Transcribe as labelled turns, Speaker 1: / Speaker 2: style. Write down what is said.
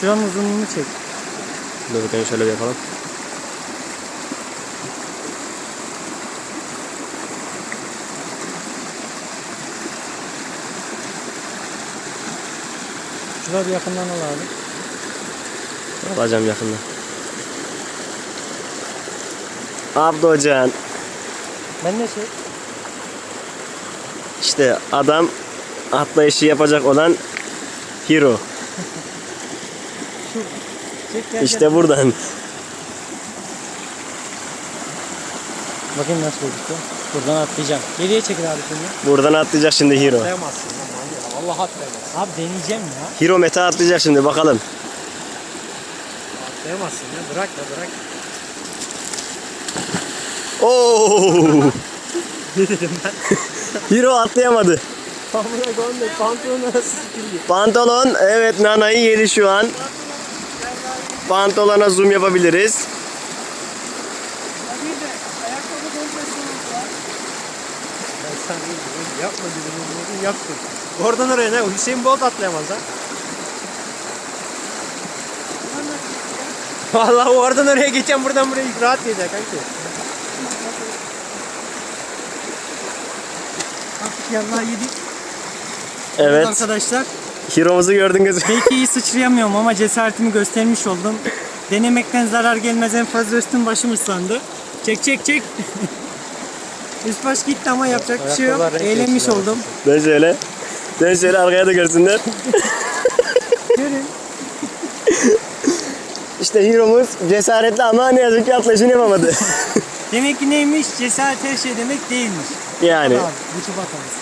Speaker 1: Şuranın uzunluğunu çek.
Speaker 2: Dur bakayım şöyle bir yapalım.
Speaker 1: Şurada bir yakından al abi.
Speaker 2: Alacağım yakında. Abdocan.
Speaker 1: Ben de şey.
Speaker 2: İşte adam atlayışı yapacak olan hero. İşte buradan.
Speaker 1: Bakayım nasıl gözüküyor. Buradan atlayacağım. Geriye çekil abi şimdi.
Speaker 2: Buradan atlayacak şimdi hero.
Speaker 3: Atlayamazsın lan manyak. Allah atlayamaz.
Speaker 1: Abi deneyeceğim ya.
Speaker 2: Hero meta atlayacak şimdi bakalım.
Speaker 3: Atlayamazsın ya. Bırak da bırak.
Speaker 2: Oo!
Speaker 3: Ne dedim ben?
Speaker 2: Hero atlayamadı.
Speaker 3: Pantolon
Speaker 2: evet nanayı yedi şu an. Pantolona zoom yapabiliriz.
Speaker 3: Yapma dedim. Yaptın. Oradan oraya ne? Hüseyin Bolt atlayamaz ha. Vallahi oradan oraya geçen buradan buraya rahat geçer kanki.
Speaker 1: Artık yanına yedik.
Speaker 2: Evet.
Speaker 1: Arkadaşlar
Speaker 2: Hero'muzu gördünüz.
Speaker 1: belki iyi sıçrayamıyorum ama cesaretimi göstermiş oldum. Denemekten zarar gelmez en fazla üstüm başım ıslandı. Çek çek çek. Üst baş gitti ama yapacak bir şey yok.
Speaker 3: Renk
Speaker 1: Eğlenmiş
Speaker 3: değişti
Speaker 1: oldum.
Speaker 2: Ben şöyle. Ben şöyle arkaya da görsünler.
Speaker 1: Görün.
Speaker 2: İşte Hero'muz cesaretli ama ne yazık ki atlayışını yapamadı.
Speaker 1: Demek ki neymiş? Cesaret her şey demek değilmiş.
Speaker 2: yani.
Speaker 1: Çubuğa kalmış.